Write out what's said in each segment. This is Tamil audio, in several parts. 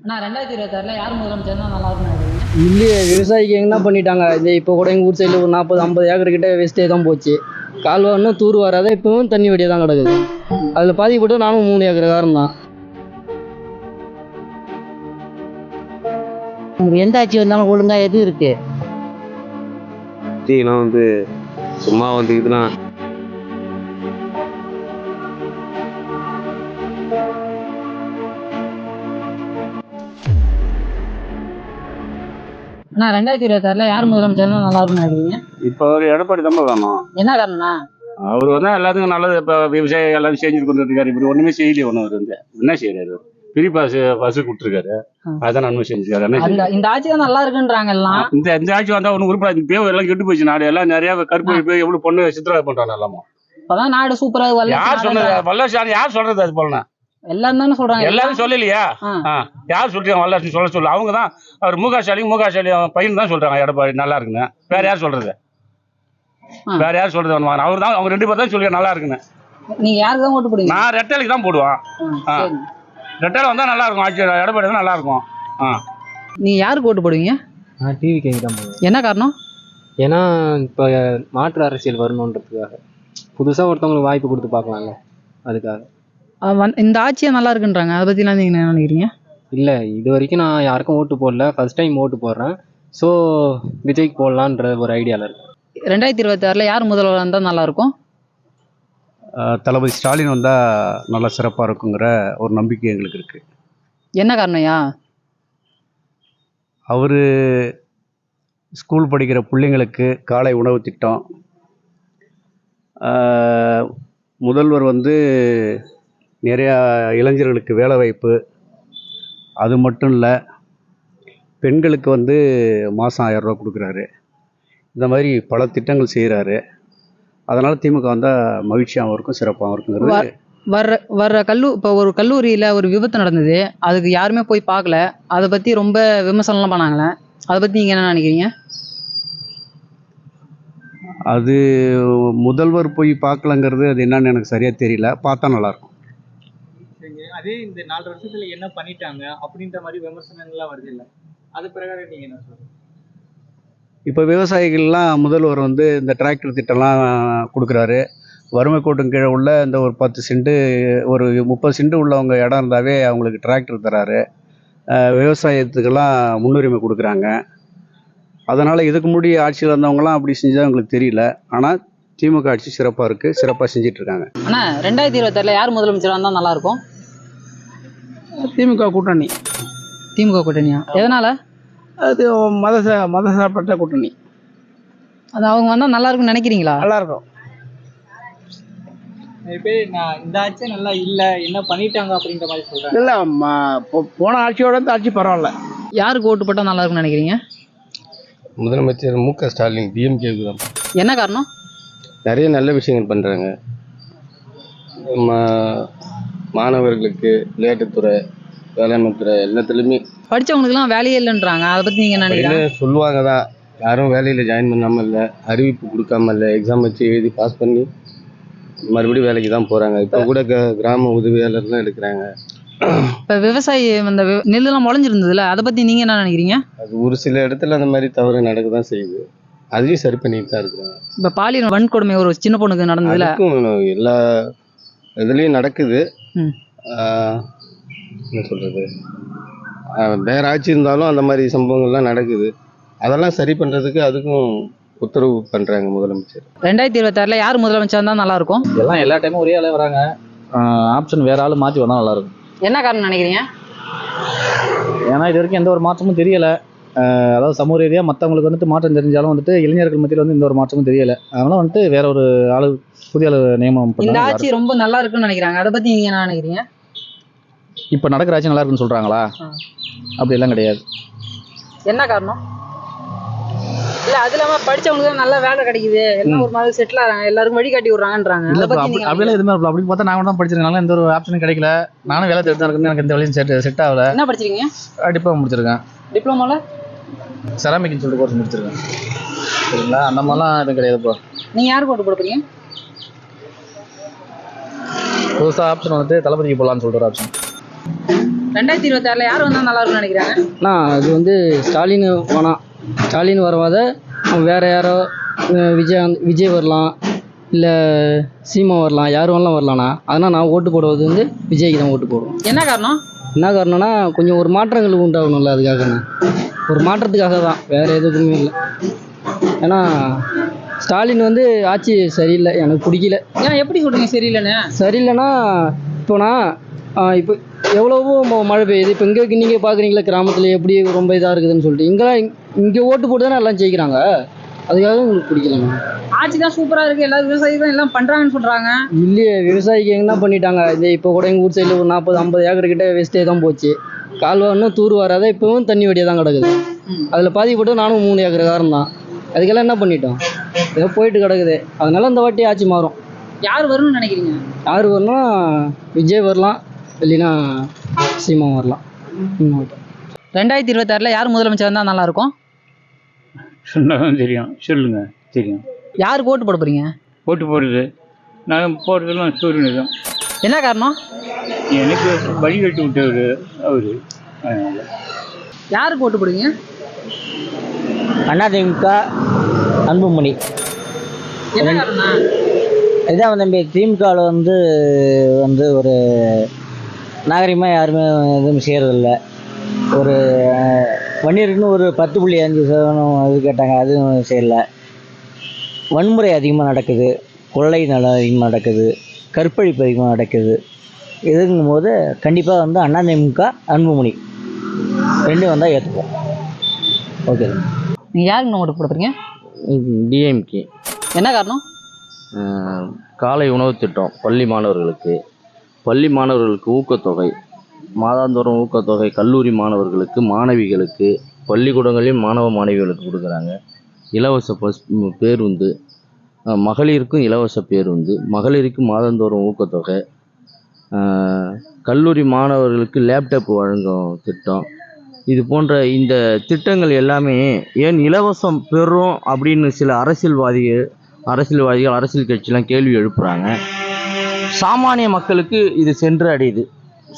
அண்ணா ரெண்டாயிரத்தி இருபத்தாறில் யார் முதலமைச்சர் தான் நல்லா நினைக்கிறீங்க? இல்லையே விவசாயிக்கு என்ன பண்ணிட்டாங்க. இந்த இப்போ கூட எங்கள் ஊர் சைடில் ஒரு நாற்பது ஐம்பது ஏக்கர் கிட்ட வேஸ்ட்டே தான் போச்சு. கால்வா இன்னும் தூர் வராத இப்பவும் தண்ணி வெடியாக தான் கிடக்குது. அதில் பாதிக்கப்பட்டு நானும் மூணு ஏக்கர் தான். எந்த ஆட்சி வந்தாலும் ஒழுங்கா எது இருக்கு? டீலாம் வந்து சும்மா வந்து இதெல்லாம் அண்ணா ரெண்டாயிரத்தி இருபத்தாறில் யார் முதலமைச்சர் தான் நல்லா நினைக்கிறீங்க? இப்போ ஒரு எடப்பாடி தான் வேணும். என்ன காரணம்ண்ணா? அவர் வந்து எல்லாத்துக்கும் நல்லது. இப்போ விவசாயம் எல்லாத்தையும் செஞ்சு கொடுத்துருக்காரு இப்படி ஒன்றுமே செய்யலையே ஒன்றும் அவர் வந்து. என்ன செய்யறாரு? ஃப்ரீ பாஸ் பஸ் கொடுத்துருக்காரு. அதான் நன்மை செய்யறாரு? இந்த ஆட்சி தான் நல்லா இருக்குன்றாங்க எல்லாம். இந்த இந்த ஆட்சி வந்தா ஒன்றும் உருப்படாது. பேவ் எல்லாம் கெட்டு போச்சு நாடு எல்லாம் நிறைய கருப்பு போய் எவ்வளவு பொண்ணு சித்திரவதை பண்றாங்க எல்லாமே இப்பதான் நாடு சூப்பரா யார் சொன்னது வல்லரசு யார் சொல்றது அது போல எல்லாரும் தானே சொல்றாங்க. எல்லாரும் சொல்லலையா. யார் சொல்றாங்க வல்லரசு சொல்ல சொல்ல. அவங்க தான் அவர் முக ஸ்டாலின் முக ஸ்டாலின் பையன் தான் சொல்றாங்க எடப்பாடி நல்லா இருக்குன்னு. வேற யார் சொல்றது. வேற யார் சொல்றது அவர் தான் அவங்க ரெண்டு பேர் தான் சொல்லி நல்லா இருக்குன்னு. நீங்க யாருக்கு தான் ஓட்டு போடுவீங்க? நான் ரெட்டலுக்கு தான் போடுவேன். ரெட்டலை வந்தா நல்லா இருக்கும். ஆட்சி எடப்பாடி தான் நல்லா இருக்கும். ஆ. நீங்க யாருக்கு ஓட்டு போடுவீங்க? நான் டிவி கேட்க தான் என்ன காரணம்? ஏன்னா இப்போ மாற்று அரசியல் வரணுன்றதுக்காக. புதுசாக ஒருத்தவங்களுக்கு வாய்ப்பு கொடுத்து பார்க்கலாம்ல அதுக்காக. இந்த ஆட்சியே நல்லா இருக்குன்றாங்க அதை பத்திலாம் நீங்க என்ன நினைக்கிறீங்க? இல்லை இது வரைக்கும் நான் யாருக்கும் ஓட்டு போடல. ஃபர்ஸ்ட் டைம் ஓட்டு போடுறேன். ஸோ விஜய்க்கு போடலான்ற ஒரு ஐடியாவில் இருக்கு ரெண்டாயிரத்தி இருபத்தாறில் யார் முதல்வர் இருந்தால் நல்லா இருக்கும் தளபதி ஸ்டாலின் வந்தா நல்லா சிறப்பா இருக்குங்கிற ஒரு நம்பிக்கை எங்களுக்கு இருக்கு. என்ன காரணம்யா அவர் ஸ்கூல் படிக்கிற பிள்ளைங்களுக்கு காலை உணவு திட்டம். முதல்வர் வந்து நிறையா இளைஞர்களுக்கு வேலை வாய்ப்பு. அது மட்டும் இல்லை பெண்களுக்கு வந்து மாதம் ஆயிரரூவா கொடுக்குறாரு. இந்த மாதிரி பல திட்டங்கள் செய்கிறாரு அதனால் திமுக வந்தால் மகிழ்ச்சியாகவும் இருக்கும் சிறப்பாகவும் இருக்குங்கிறது வர்ற வர்ற கல்லூ இப்போ ஒரு கல்லூரியில் ஒரு விபத்து நடந்தது. அதுக்கு யாருமே போய் பார்க்கல. அதை பற்றி ரொம்ப விமர்சனம்லாம் பண்ணாங்களே. அதை பற்றி நீங்கள் என்ன நினைக்கிறீங்க? அது முதல்வர் போய் பார்க்கலங்கிறது அது என்னன்னு எனக்கு சரியாக தெரியல. பார்த்தா நல்லாயிருக்கும் அதே இந்த நாலு வருஷத்துல என்ன பண்ணிட்டாங்க அப்படின்ற மாதிரி விமர்சனங்கள்லாம் வருது இல்ல? அது பிரகாரம் நீங்க என்ன சொல்றீங்க? இப்போ விவசாயிகள்லாம் முதல்வர் வந்து இந்த டிராக்டர் திட்டம்லாம் கொடுக்குறாரு. வறுமை கோட்டும் கீழே உள்ள இந்த ஒரு பத்து சென்ட்டு ஒரு முப்பது சென்ட் உள்ளவங்க இடம் இருந்தாவே அவங்களுக்கு டிராக்டர் தராரு. விவசாயத்துக்கெல்லாம் முன்னுரிமை கொடுக்குறாங்க. அதனால் இதுக்கு முன்னாடி ஆட்சியில் இருந்தவங்கலாம் அப்படி செஞ்சா அவங்களுக்கு தெரியல. ஆனால் திமுக ஆட்சி சிறப்பாக இருக்குது சிறப்பாக செஞ்சிட்ருக்காங்க அண்ணா ரெண்டாயிரத்தி இருபத்தாறில் யார் முதலமைச்சராக இருந்தால் நல்லா இருக்கும்? திமுக கூட்டணி. திமுக கூட்டணியா? எதனால? அது மத சா- மத சார்பற்ற கூட்டணி. அது அவங்க வந்தால் நல்லா இருக்கும்னு நினைக்கிறீங்களா? நல்லா இருக்கும். நான் இந்த ஆட்சி நல்லா இல்ல என்ன பண்ணிட்டாங்க? அப்படின்ற மாதிரி சொல்றாங்க. இல்லை போன ஆட்சியோட இந்த ஆட்சி பரவாயில்ல. யாருக்கு ஓட்டு போட்டால் நல்லா இருக்கும்னு நினைக்கிறீங்க? முதலமைச்சர் மு க ஸ்டாலின் டிஎம்கேக்கு தான். என்ன காரணம்? நிறைய நல்ல விஷயங்கள் பண்ணுறாங்க மாணவர்களுக்கு விளையாட்டுத்துறை வேளாண்மைத்துறை எல்லாத்துலேயுமே. படித்தவங்களுக்குலாம் வேலையே இல்லைன்றாங்க. அதை பற்றி நீங்கள் என்ன நினைக்கிறீங்க? சொல்லுவாங்க தான் யாரும் வேலையில் ஜாயின் பண்ணாமல் இல்லை அறிவிப்பு கொடுக்காம இல்லை எக்ஸாம் வச்சு எழுதி பாஸ் பண்ணி மறுபடியும் வேலைக்கு தான் போகிறாங்க இப்போ கூட க கிராம உதவியாளர்லாம் எடுக்கிறாங்க. இப்போ விவசாயி அந்த நெல்லுலாம் முளைஞ்சிருந்ததுல அதை பற்றி நீங்கள் என்ன நினைக்கிறீங்க? அது ஒரு சில இடத்துல அந்த மாதிரி தவறு நடக்க தான் செய்யுது. அதையும் சரி பண்ணிட்டு தான் இருக்கிறாங்க. இப்போ பாலியல் வன்கொடுமை ஒரு சின்ன பொண்ணுக்கு நடந்ததுல. எல்லா இதுலேயும் நடக்குது. என்ன சொல்கிறது வேற ஆட்சி இருந்தாலும் அந்த மாதிரி சம்பவங்கள்லாம் நடக்குது. அதெல்லாம் சரி பண்ணுறதுக்கு அதுக்கும் உத்தரவு பண்ணுறாங்க முதலமைச்சர். ரெண்டாயிரத்தி இருபத்தாறில் யார் முதலமைச்சர் இருந்தால் நல்லா இருக்கும் எல்லாம் எல்லா டைமும் ஒரே ஆளே வராங்க. ஆப்ஷன் வேற ஆள் மாற்றி வந்தால் நல்லா இருக்கும் என்ன காரணம் நினைக்கிறீங்க? ஏன்னா இது வரைக்கும் எந்த ஒரு மாற்றமும் தெரியல. அதாவது சமூக ரீதியாக மற்றவங்களுக்கு வந்துட்டு மாற்றம் தெரிஞ்சாலும் வந்துட்டு இளைஞர்கள் மத்தியில் வந்து எந்த ஒரு மாற்றமும் தெரியல. அதனால வந்துட்டு வேற ஒரு ஆளு புதிய ஆளு நியமனம் இந்த ஆட்சி ரொம்ப நல்லா இருக்குன்னு நினைக்கிறாங்க. அதை பற்றி நீங்கள் என்ன நினைக்கிறீங்க? இப்போ நடக்கிற ஆட்சி நல்லா இருக்குன்னு சொல்றாங்களா. அப்படி எல்லாம் கிடையாது. என்ன காரணம்? இல்ல அது இல்லாம படிச்சவங்களுக்கு நல்ல வேலை கிடைக்குது. எல்லாம் ஒரு மாதிரி செட்டில் ஆறாங்க எல்லாருக்கும் வழி காட்டி விடுறாங்கன்றாங்க. இல்ல அதை bro, பத்தி அப்படி நீங்க அப்படியெல்லாம் எதுவுமே இல்ல. அப்படி பார்த்தா நான் கூட தான் படிச்சிருக்கனால எந்த ஒரு ஆப்ஷனும் கிடைக்கல. நானும் வேலை தேடி தான் எனக்கு எந்த வேலையும் செட் செட் ஆகல. என்ன படிச்சிருக்கீங்க? டிப்ளமோ முடிச்சிருக்கேன். டிப்ளமோல செராமிக்னு சொல்லிட்டு கோர்ஸ் முடிச்சிருக்கேன். சரிங்களா? அந்த மாதிரிலாம் எதுவும் கிடையாது ப்ரோ நீங்க யாருக்கு ஓட்டு போட போறீங்க புதுசாக ஆப்ஷன் வந்துட்டு தளபதிக்கு போகலான்னு சொல்லிட்டு ஒரு ஆப்ஷன் ரெண்டாயிரத்தி இருபத்தாறுல யார் வந்தா நல்லா இருக்கும்னு நினைக்கிறாங்க? நான் அது வந்து ஸ்டாலின் வேணாம். ஸ்டாலின் வரவாத வேற யாரோ விஜய் விஜய் வரலாம் இல்லை சீமா வரலாம் யார் வேணாலும் வரலாம்ண்ணா. அதனால் நான் ஓட்டு போடுவது வந்து விஜய்க்கு தான் ஓட்டு போடுவேன் என்ன காரணம்? என்ன காரணம்னா கொஞ்சம் ஒரு மாற்றங்கள் உண்டாகணும்ல அதுக்காக ஒரு மாற்றத்துக்காக தான் வேறு எதுக்குமே இல்லை. ஏன்னா ஸ்டாலின் வந்து ஆட்சி சரியில்லை எனக்கு பிடிக்கல. ஏன் எப்படி சொல்றீங்க சரியில்லைன்னு? சரியில்லைன்னா இப்போ நான் இப்போ எவ்வளவோ மழை பெய்யுது. இப்போ இங்கே நீங்கள் பார்க்குறீங்களா கிராமத்தில் எப்படி ரொம்ப இதாக இருக்குதுன்னு சொல்லிட்டு. இங்கெல்லாம் இங்கே ஓட்டு போட்டு தானே எல்லாம் ஜெயிக்கிறாங்க. அதுக்காக உங்களுக்கு பிடிக்கலண்ணா ஆட்சி தான் சூப்பரா இருக்கு. எல்லா விவசாயிகளும் எல்லாம் பண்றாங்கன்னு சொல்றாங்க. இல்லையே விவசாயிக்கு என்ன பண்ணிட்டாங்க. இந்த இப்போ கூட எங்கள் ஊர் சைடில் ஒரு நாற்பது ஐம்பது ஏக்கர் கிட்ட வேஸ்ட்டே தான் போச்சு. கால்வா இன்னும் தூர் வராத இப்போவும் தண்ணி வடியாக தான் கிடக்குது. அதில் பாதிப்பட்டு நானும் மூணு ஏக்கர் காரம் தான். அதுக்கெல்லாம் என்ன பண்ணிட்டோம்? ஏதோ போயிட்டு கிடக்குது. அதனால இந்த வாட்டி ஆட்சி மாறும். யார் வரும்னு நினைக்கிறீங்க? யார் வரலாம் விஜய் வரலாம். இல்லைன்னா சீமா வரலாம். ரெண்டாயிரத்தி இருபத்தாறுல யார் முதலமைச்சர் வந்தா நல்லா சொன்னாதான் தெரியும். சொல்லுங்க தெரியும். யாருக்கு ஓட்டு போட போறீங்க? ஓட்டு போடுறது. நான் போடுறதெல்லாம் சூரியனுக்கு தான். என்ன காரணம்? எனக்கு வழிகட்டி விட்டவர் அவரு. யாருக்கு ஓட்டு போடுவீங்க? அதிமுக அன்புமணி. என்ன காரணம்? இதான் தம்பி திமுகவில் வந்து வந்து ஒரு நாகரிகமாக யாருமே எதுவும் செய்கிறதில்ல ஒரு வன்னியருக்குன்னு ஒரு பத்து புள்ளி அஞ்சு சதவீதம் இது கேட்டாங்க. அதுவும் செய்யல வன்முறை அதிகமாக நடக்குது. கொள்ளை நல்லா அதிகமாக நடக்குது. கற்பழிப்பு அதிகமாக நடக்குது. இதுங்கும் போது கண்டிப்பாக வந்து அதிமுக அன்புமணி. ரெண்டும் வந்தால் ஏற்றுப்போம் ஓகே. நீங்க யாருக்கு ஓட்டு போறீங்க டிஎம்கே என்ன காரணம்? காலை உணவு திட்டம். பள்ளி மாணவர்களுக்கு. பள்ளி மாணவர்களுக்கு ஊக்கத்தொகை. மாதாந்தோறும் ஊக்கத்தொகை கல்லூரி மாணவர்களுக்கு மாணவிகளுக்கு பள்ளிக்கூடங்களையும் மாணவ மாணவிகளுக்கு கொடுக்குறாங்க. இலவச பஸ் பேருந்து மகளிருக்கும் இலவச பேருந்து மகளிருக்கு மாதந்தோறும் ஊக்கத்தொகை கல்லூரி மாணவர்களுக்கு லேப்டாப் வழங்கும் திட்டம். இது போன்ற இந்த திட்டங்கள் எல்லாமே ஏன் இலவசம் பெறும் அப்படின்னு சில அரசியல்வாதிகள் அரசியல்வாதிகள் அரசியல் கட்சியெலாம் கேள்வி எழுப்புகிறாங்க சாமானிய மக்களுக்கு இது சென்று அடையுது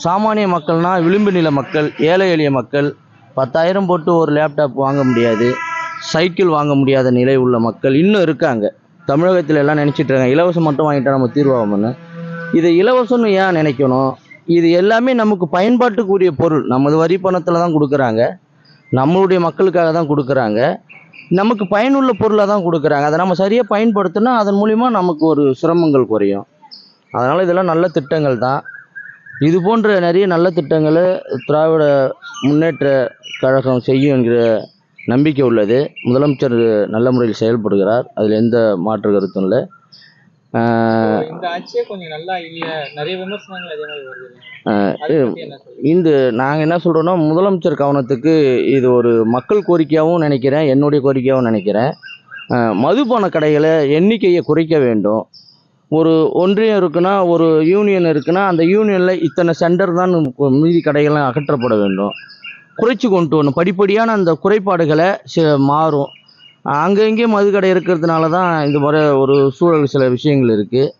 சாமானிய மக்கள்னா விளிம்பு நில மக்கள் ஏழை எளிய மக்கள். பத்தாயிரம் போட்டு ஒரு லேப்டாப் வாங்க முடியாது. சைக்கிள் வாங்க முடியாத நிலை உள்ள மக்கள் இன்னும் இருக்காங்க. தமிழகத்தில் எல்லாம் நினச்சிட்டு இருக்காங்க. இலவசம் மட்டும் வாங்கிட்டா நம்ம தீர்வாகும்னு. இதை இலவசம்னு ஏன் நினைக்கணும்? இது எல்லாமே நமக்கு பயன்பாட்டுக்குரிய பொருள். நமது வரி பணத்தில் தான் கொடுக்குறாங்க. நம்மளுடைய மக்களுக்காக தான் கொடுக்குறாங்க. நமக்கு பயனுள்ள பொருளாக தான் கொடுக்குறாங்க. அதை நம்ம சரியாக பயன்படுத்தினா அதன் மூலிமா நமக்கு ஒரு சிரமங்கள் குறையும். அதனால் இதெல்லாம் நல்ல திட்டங்கள் தான். இது போன்ற நிறைய நல்ல திட்டங்களை திராவிட முன்னேற்ற கழகம் செய்யும் என்கிற நம்பிக்கை உள்ளது. முதலமைச்சர் நல்ல முறையில் செயல்படுகிறார். அதில் எந்த மாற்று கருத்தும் இல்லை. இந்த நாங்கள் என்ன சொல்கிறோன்னா முதலமைச்சர் கவனத்துக்கு இது ஒரு மக்கள் கோரிக்கையாகவும் நினைக்கிறேன் என்னுடைய கோரிக்கையாகவும் நினைக்கிறேன். மதுபான கடைகளை எண்ணிக்கையை குறைக்க வேண்டும். ஒரு ஒன்றியம் இருக்குன்னா ஒரு யூனியன் இருக்குன்னா அந்த யூனியனில் இத்தனை சென்டர் தான் மீதி கடைகள்லாம் அகற்றப்பட வேண்டும். குறைச்சி கொண்டு வரணும். படிப்படியான அந்த குறைபாடுகளை மாறும். அங்கே இங்கே மது கடை இருக்கிறதுனால தான் இந்த மாதிரி ஒரு சூழல் சில விஷயங்கள் இருக்குது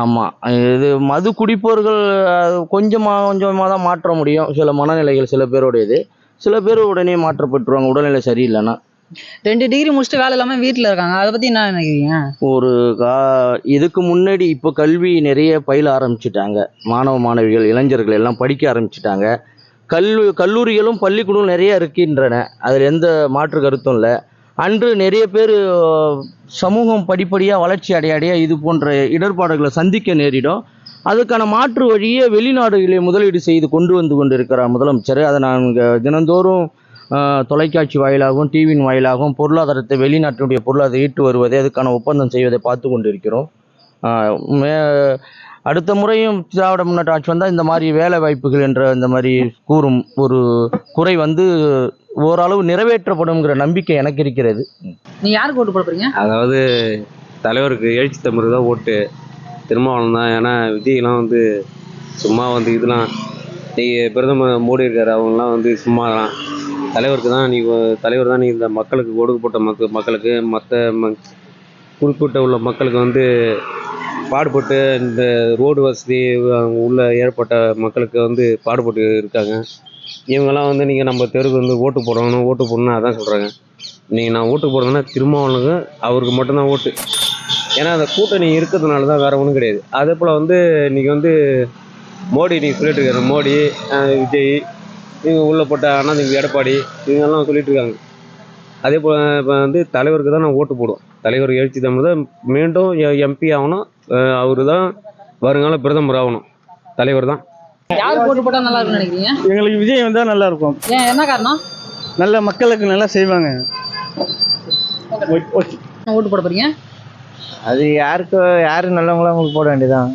ஆமாம் இது மது குடிப்பவர்கள் கொஞ்சமாக கொஞ்சமாக தான் மாற்ற முடியும். சில மனநிலைகள் சில பேருடையது. சில பேர் உடனே மாற்றப்பட்டுருவாங்க. உடல்நிலை சரியில்லைன்னா. ரெண்டு டிகிரி முடிச்சுட்டு வேலை இல்லாமல் வீட்டில் இருக்காங்க. அதை பற்றி என்ன நினைக்கிறீங்க? ஒரு கா இதுக்கு முன்னாடி இப்போ கல்வி நிறைய பயில ஆரம்பிச்சிட்டாங்க. மாணவ மாணவிகள் இளைஞர்கள் எல்லாம் படிக்க ஆரம்பிச்சிட்டாங்க. கல்லு கல்லூரிகளும் பள்ளிக்கூடம் நிறைய இருக்கின்றன. அதில் எந்த மாற்று கருத்தும் இல்லை. அன்று நிறைய பேர் சமூகம் படிப்படியாக வளர்ச்சி அடைய இது போன்ற இடர்பாடுகளை சந்திக்க நேரிடும். அதுக்கான மாற்று வழியை வெளிநாடுகளில் முதலீடு செய்து கொண்டு வந்து கொண்டிருக்கிறார் முதலமைச்சர். அதை நாங்கள் தினந்தோறும் தொலைக்காட்சி வாயிலாகவும் டிவியின் வாயிலாகவும் பொருளாதாரத்தை வெளிநாட்டினுடைய பொருளாதாரத்தை ஈட்டு வருவதை அதுக்கான ஒப்பந்தம் செய்வதை பார்த்து கொண்டிருக்கிறோம். மே அடுத்த முறையும் திராவிட முன்னேற்ற ஆட்சி வந்தால் இந்த மாதிரி வேலை வாய்ப்புகள் என்ற இந்த மாதிரி கூறும் ஒரு குறை வந்து ஓரளவு நிறைவேற்றப்படும்ங்கிற நம்பிக்கை எனக்கு இருக்கிறது. நீங்க யாருக்கு ஓட்டு போட போறீங்க? அதாவது தலைவருக்கு எழுச்சி தமிழ் தான் ஓட்டு. திருமாவளவன் தான். ஏன்னா விஜய்லாம் வந்து சும்மா வந்து இதெல்லாம் நீங்கள் பிரதமர் மோடி இருக்காரு அவங்களாம் வந்து சும்மா தான் தலைவருக்கு தான் நீ தலைவர் தான் நீ இந்த மக்களுக்கு ஒடுக்கப்பட்ட மக்கள் மக்களுக்கு மற்ற ம குறிப்பிட்ட உள்ள மக்களுக்கு வந்து பாடுபட்டு இந்த ரோடு வசதி உள்ள ஏற்பட்ட மக்களுக்கு வந்து பாடுபட்டு இருக்காங்க. இவங்கெல்லாம் வந்து நீங்கள் நம்ம தெருக்கு வந்து ஓட்டு போடணும் ஓட்டு போடணும் அதான் சொல்கிறாங்க நீங்கள் நான் ஓட்டு போடுறதுன்னா திருமாவளவுக்கு அவருக்கு மட்டும்தான் ஓட்டு. ஏன்னா அந்த கூட்டணி இருக்கிறதுனால தான் வேறு ஒன்றும் கிடையாது. அதே போல் வந்து இன்றைக்கி வந்து மோடி நீங்கள் சொல்லிட்டு இருக்காரு. மோடி விஜய் இவங்க உள்ள போட்ட அண்ணாதிமுக எடப்பாடி இவங்கெல்லாம் சொல்லிட்டு இருக்காங்க அதே போல் இப்போ வந்து தலைவருக்கு தான் நான் ஓட்டு போடுவோம் தலைவர் எழுச்சி தமிழ் தான் மீண்டும் எம்பி ஆகணும். அவர் தான் வருங்கால பிரதமர் ஆகணும். தலைவர் தான். யார் போட்டு போட்டா நல்லா இருக்கும்னு நினைக்கிறீங்க? எங்களுக்கு விஜய் வந்தால் நல்லா இருக்கும். ஏன் என்ன காரணம்? நல்ல மக்களுக்கு நல்லா செய்வாங்க. ஓட்டு போட போறீங்க? அது யாருக்கு யார் நல்லவங்களோ அவங்களுக்கு போட வேண்டியதான்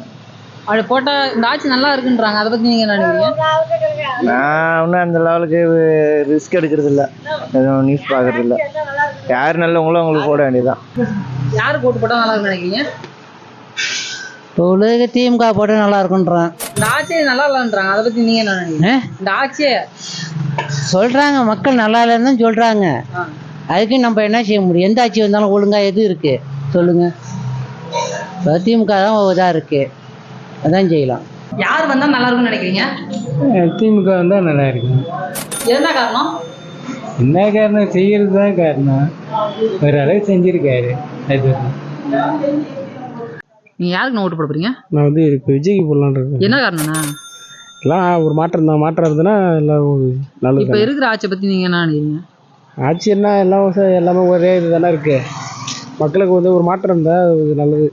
அப்படி போட்டா இந்த ஆட்சி நல்லா இருக்குன்றாங்க. அதை பத்தி நீங்க என்ன நினைக்கிறீங்க? நான் ஒன்றும் அந்த லெவலுக்கு ரிஸ்க் எடுக்கிறது இல்லை எதுவும் நியூஸ் பார்க்கறது இல்லை யார் நல்லவங்களோ அவங்களுக்கு போட வேண்டியதான் யாருக்கு ஓட்டு போட்டா நல்லா இருக்கும்னு நினைக்கிறீங்க? இப்போ உள்ளதுக்கு திமுக போட்டு நல்லா இருக்குன்றான் இந்த ஆட்சியே நல்லா இல்லைன்றாங்க. அதை பத்தி நீங்க என்ன நினைக்கிறீங்க? இந்த ஆட்சியே. சொல்றாங்க. மக்கள் நல்லா இல்லைன்னு தான் சொல்றாங்க. அதுக்கு நம்ம என்ன செய்ய முடியும்? எந்த ஆட்சி வந்தாலும் ஒழுங்கா எது இருக்கு? சொல்லுங்க. இப்போ திமுக தான் இதாக இருக்கு. அதான் செய்யலாம். யார் வந்தா நல்லா இருக்கும்னு நினைக்கிறீங்க? திமுக வந்தால் நல்லா இருக்கும். என்ன காரணம்? என்ன காரணம்? செய்கிறது தான் காரணம். ஒரு அளவு செஞ்சிருக்காரு. அது நீங்க யாருக்கு ஓட்டு போட போறீங்க? நான் வந்து இப்போ விஜய்க்கு போடலான்னு இருக்கேன். என்ன காரணம்னா எல்லாம் ஒரு மாற்றம் தான் மாற்றம் இருந்ததுன்னா எல்லாம் நல்லது இப்ப இருக்கிற ஆட்சியை பத்தி நீங்க என்ன நினைக்கிறீங்க? ஆட்சி என்ன எல்லாம் எல்லாமே ஒரே இது தானே இருக்கு. மக்களுக்கு வந்து ஒரு மாற்றம் இருந்தால் அது நல்லது.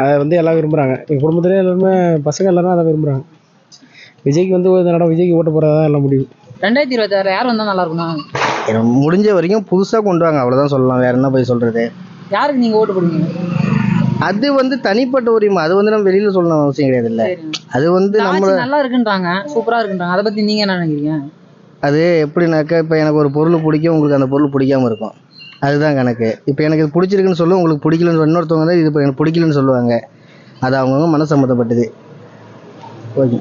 அதை வந்து எல்லாம் விரும்புகிறாங்க எங்கள் குடும்பத்திலே எல்லாருமே பசங்க எல்லாரும் அதை விரும்புகிறாங்க விஜய்க்கு வந்து ஒரு தடவை விஜய்க்கு ஓட்டு போகிறதா தான் எல்லாம் முடியும் ரெண்டாயிரத்தி இருபத்தி ஆறு யார் வந்தா நல்லா இருக்கும்னா எனக்கு முடிஞ்ச வரைக்கும் புதுசாக கொண்டு வாங்க அவ்வளோதான் சொல்லலாம். வேற என்ன போய் சொல்கிறது யாருக்கு நீங்க ஓட்டு போடுவீங்க? அது வந்து தனிப்பட்ட உரிமை. அது வந்து நம்ம வெளியில் சொல்லணும் அவசியம் கிடையாது இல்லை. அது வந்து நம்ம நல்லா இருக்குன்றாங்க சூப்பரா இருக்குன்றாங்க. அதை பத்தி நீங்க என்ன நினைக்கிறீங்க? அது எப்படினாக்கா இப்போ எனக்கு ஒரு பொருள் பிடிக்கும் உங்களுக்கு அந்த பொருள் பிடிக்காம இருக்கும். அதுதான் கணக்கு. இப்போ எனக்கு இது பிடிச்சிருக்குன்னு சொல்லும் உங்களுக்கு பிடிக்கலன்னு இன்னொருத்தவங்க வந்து இது இப்போ எனக்கு பிடிக்கலன்னு சொல்லுவாங்க. அது அவங்கவுங்க மன சம்மந்தப்பட்டது ஓகே.